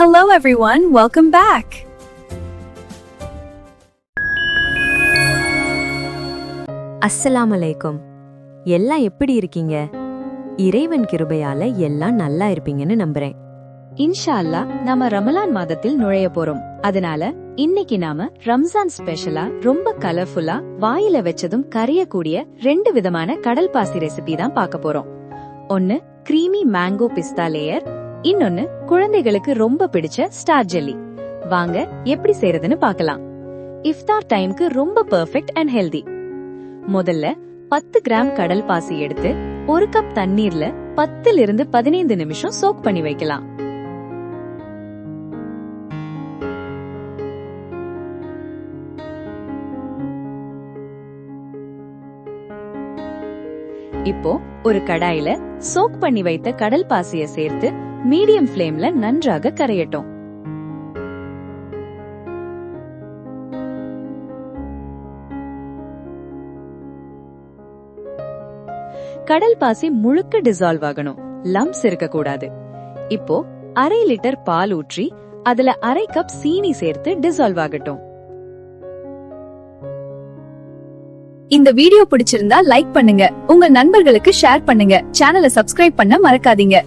Hello everyone, welcome back. அஸ்ஸலாமு அலைக்கும் எல்லாம் எப்படி இருக்கீங்க? இறைவன் கிருபையால எல்லாம் நல்லா இருப்பீங்கன்னு நம்புறேன். இன்ஷா அல்லாஹ் நாம ரமலான் மாதத்தில் நுழைய போறோம். அதனால இன்னைக்கு நாம ரம்ஜான் ஸ்பெஷலா ரொம்ப கலர்ஃபுல்லா வாயில வச்சதும் கரையக்கூடிய ரெண்டு விதமான கடல் பாசி ரெசிபி தான் பார்க்க போறோம். ஒன்னு கிரீமி மேங்கோ பிஸ்தா லேயர் இன்னொன்னு குழந்தைகளுக்கு ரொம்ப பிடிச்ச ஸ்டார் ஜெல்லி வாங்க எப்படி செய்யறதுன்னு பார்க்கலாம். இஃப்தார் டைம்க்கு ரொம்ப பெர்ஃபெக்ட் அண்ட் ஹெல்தி முதல்ல பத்து கிராம் கடல் பாசி எடுத்து ஒரு கப் தண்ணீர்ல பத்துல இருந்து பதினைந்து நிமிஷம் சோக் பண்ணி வைக்கலாம். இப்போ ஒரு கடாயில சோக் பண்ணி வைத்த கடல் பாசிய சேர்த்து மீடியம் ஃப்ளேம்ல நன்றாக கரையட்டும். கடல் பாசி முழுக்க டிசால்வ் ஆகணும். லம்ப்ஸ் இருக்க கூடாது இப்போ அரை லிட்டர் பால் ஊற்றி அதுல அரை கப் சீனி சேர்த்து டிசால்வ் ஆகட்டும். இந்த வீடியோ பிடிச்சிருந்தா லைக் பண்ணுங்க. உங்க நண்பர்களுக்கு ஷேர் பண்ணுங்க. சேனலை சப்ஸ்கிரைப் பண்ண மறக்காதீங்க.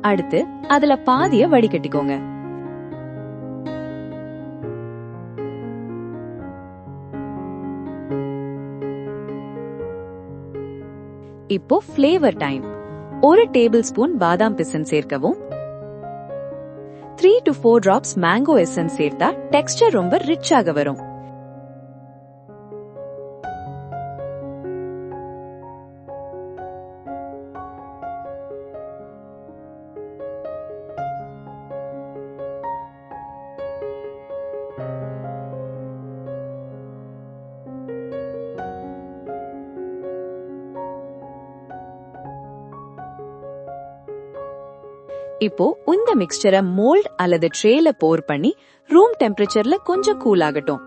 அடுத்து அதுல பாதிய வடிகட்டிக்கோங்க இப்போ ஃப்ளேவர் டைம் ஒரு டேபிள் ஸ்பூன் பாதாம் பிசன் சேர்க்கவும். Three to four drops mango essence சேர்த்தா டெக்ஸ்டர் ரொம்ப ரிச்சாக வரும். இப்போ இந்த மிக்ஸ்சரை மோல்ட் அல்லது ட்ரேல போர் பண்ணி ரூம் டெம்பரேச்சர்ல கொஞ்சம் கூல் ஆகட்டும்.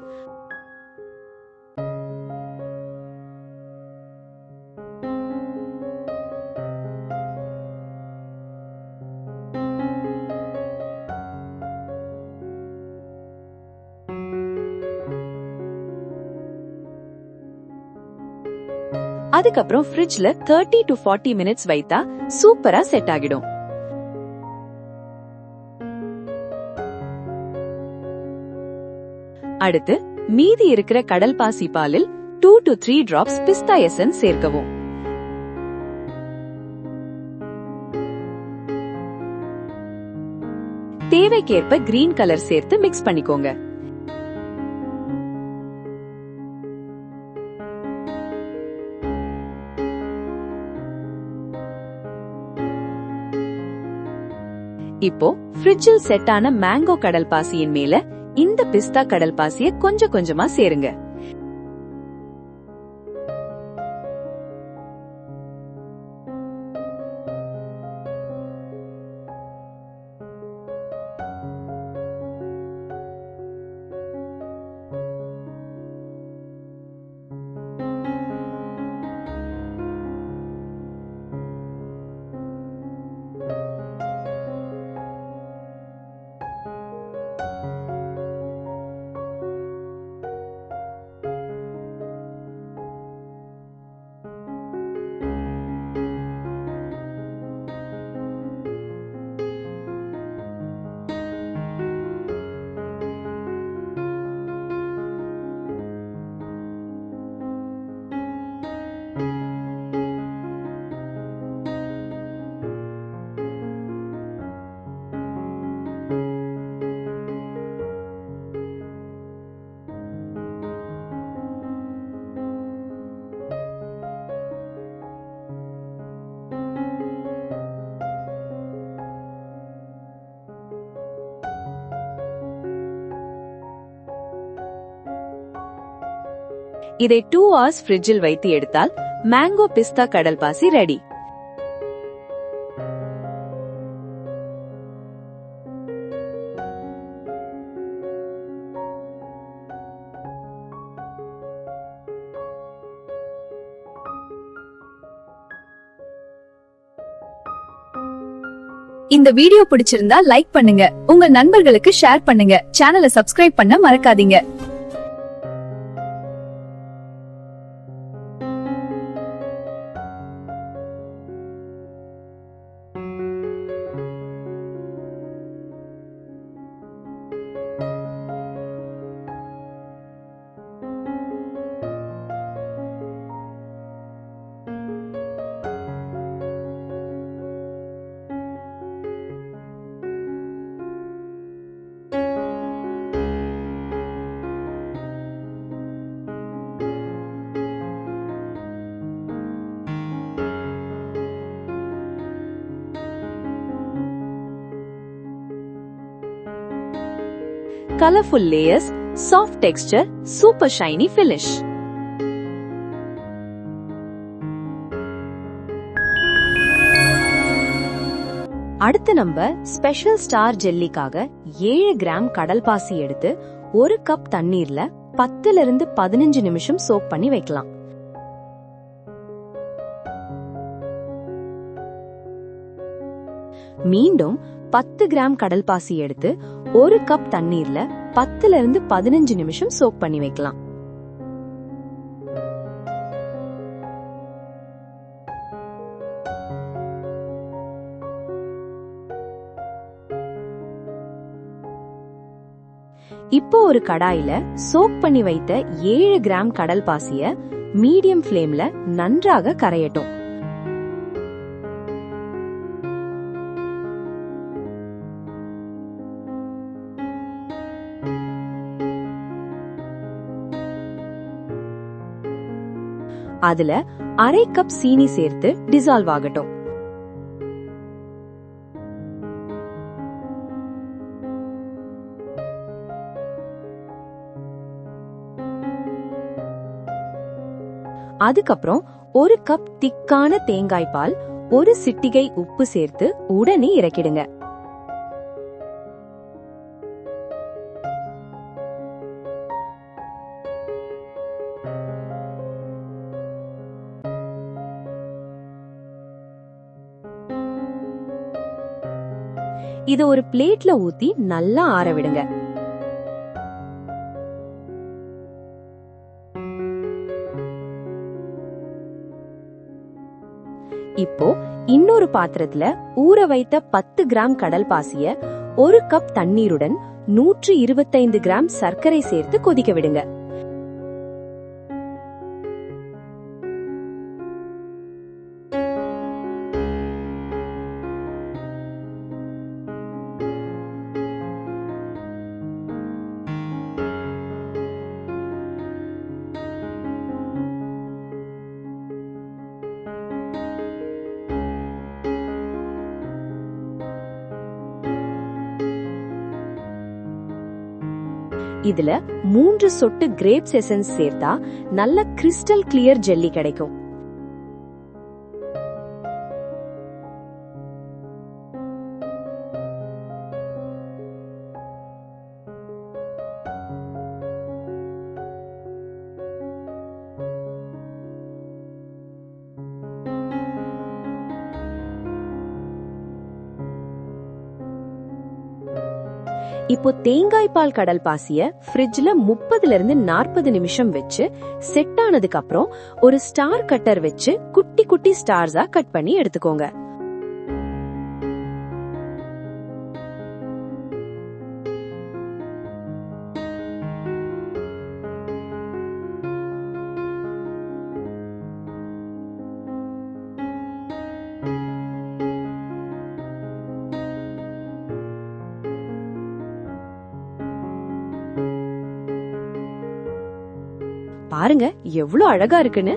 அதுக்கப்புறம் ஃப்ரிட்ஜ்ல தேர்ட்டி டு ஃபார்ட்டி மினிட்ஸ் வைத்தா சூப்பரா செட் ஆகிடும். அடுத்து மீதி இருக்கிற கடல் பாசி பாலில் two to three drops pista essence சேர்க்கவும். தேவைக்கேற்ப கிரீன் கலர் சேர்த்து மிக்ஸ் பண்ணிக்கோங்க. இப்போ ஃப்ரிட்ஜில் செட் ஆன மேங்கோ கடல் பாசியின் மேல இந்த பிஸ்தா கடல் பாசிய கொஞ்சம் கொஞ்சமா சேருங்க. இதை டூ ஹவர்ஸ் ஃப்ரிட்ஜில் வைத்து எடுத்தால் மேங்கோ பிஸ்தா கடல் பாசி ரெடி இந்த வீடியோ பிடிச்சிருந்தா லைக் பண்ணுங்க. உங்க நண்பர்களுக்கு ஷேர் பண்ணுங்க. சேனலை சப்ஸ்கிரைப் பண்ண மறக்காதீங்க. Colorful layers, soft texture, super shiny finish. அடுத்து நம்ம ஸ்பெஷல் ஸ்டார் ஜெல்லிக்காக ஏழு கிராம் கடல் பாசி எடுத்து ஒரு கப் தண்ணீர்ல பத்துல இருந்து பதினஞ்சு நிமிஷம் சோப் பண்ணி வைக்கலாம் மீண்டும் பத்து கிராம் கடல் பாசி எடுத்து ஒரு கப் தண்ணீர்ல பத்துல இருந்து பதினஞ்சு நிமிஷம் சோக் பண்ணி வைக்கலாம். இப்போ ஒரு கடாயில சோக் பண்ணி வைத்த ஏழு கிராம் கடல் பாசிய மீடியம் ஃப்ளேம்ல நன்றாக கரையட்டும். அதுல அரை கப் சீனி சேர்த்து டிசால்வ் ஆகட்டும். அதுக்கப்புறம் ஒரு கப் திக்கான தேங்காய் பால் ஒரு சிட்டிகை உப்பு சேர்த்து உடனே இறக்கிடுங்க. இத ஒரு பிளேட்ல ஊத்தி நல்லா ஆற விடுங்க. இப்போ இன்னொரு பாத்திரத்துல ஊற வைத்த பத்து கிராம் கடல் பாசிய ஒரு கப் தண்ணீருடன் நூற்று இருபத்தைந்து கிராம் சர்க்கரை சேர்த்து கொதிக்க விடுங்க. இதுல மூன்று சொட்டு கிரேப்ஸ் எசன்ஸ் சேர்த்தா நல்ல கிறிஸ்டல் கிளியர் ஜெல்லி கிடைக்கும். இப்போ தேங்காய் பால் கடல் பாசிய ஃப்ரிட்ஜ்ல முப்பதுல இருந்து நாற்பது நிமிஷம் வச்சு செட் ஆனதுக்கு அப்புறம் ஒரு ஸ்டார் கட்டர் வச்சு குட்டி குட்டி ஸ்டார்ஸா கட் பண்ணி எடுத்துக்கோங்க. பாருங்க எவ்வளவு அழகா இருக்குன்னு.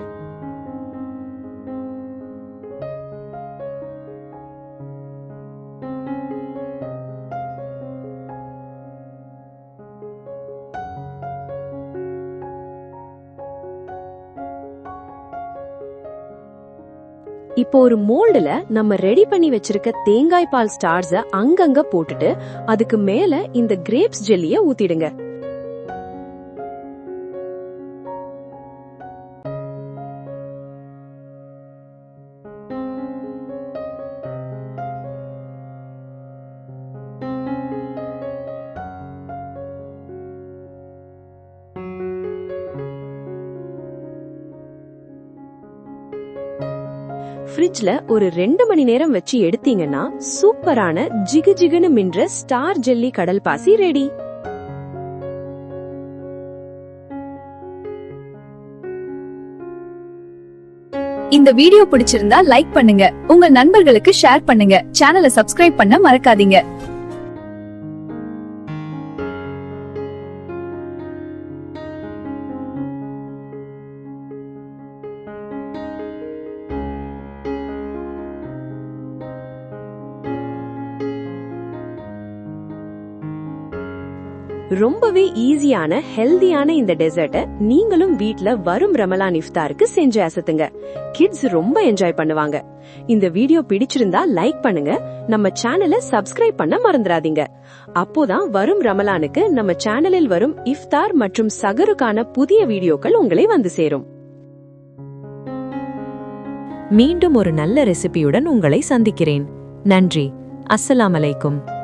இப்போ ஒரு மோல்டுல நம்ம ரெடி பண்ணி வச்சிருக்க தேங்காய் பால் ஸ்டார்ஸ அங்கங்க போட்டுட்டு அதுக்கு மேல இந்த கிரேப்ஸ் ஜெல்லிய ஊத்திடுங்க. ஃப்ரிட்ஜ்ல ஒரு ரெண்டு மணி நேரம் வச்சு எடுத்தீங்கன்னா சூப்பரான ஜிகு ஜிகுன்னு மின்ற ஸ்டார் ஜெல்லி கடல் பாசி ரெடி. இந்த வீடியோ பிடிச்சிருந்தா லைக் பண்ணுங்க. உங்க நண்பர்களுக்கு ஷேர் பண்ணுங்க. சேனலை சப்ஸ்கிரைப் பண்ண மறக்காதீங்க. ரொம்பவே ஈஸியான ஹெல்தியான இந்த டெசர்ட்டை நீங்களும் வீட்ல வரும் ரமலான் இஃப்தாருக்கு செஞ்சு அசத்துங்க. கிட்ஸ் ரொம்ப என்ஜாய் பண்ணுவாங்க. இந்த வீடியோ பிடிச்சிருந்தா லைக் பண்ணுங்க. நம்ம சேனலை சப்ஸ்கிரைப் பண்ண மறந்துடாதீங்க. அப்போதான் வரும் ரமலானுக்கு நம்ம சேனலில் வரும் இஃப்தார் மற்றும் சகருக்கான புதிய வீடியோக்கள் உங்களை வந்து சேரும். மீண்டும் ஒரு நல்ல ரெசிபியுடன் உங்களை சந்திக்கிறேன். நன்றி. அஸ்ஸலாமலைக்கும் அலைக்கும்.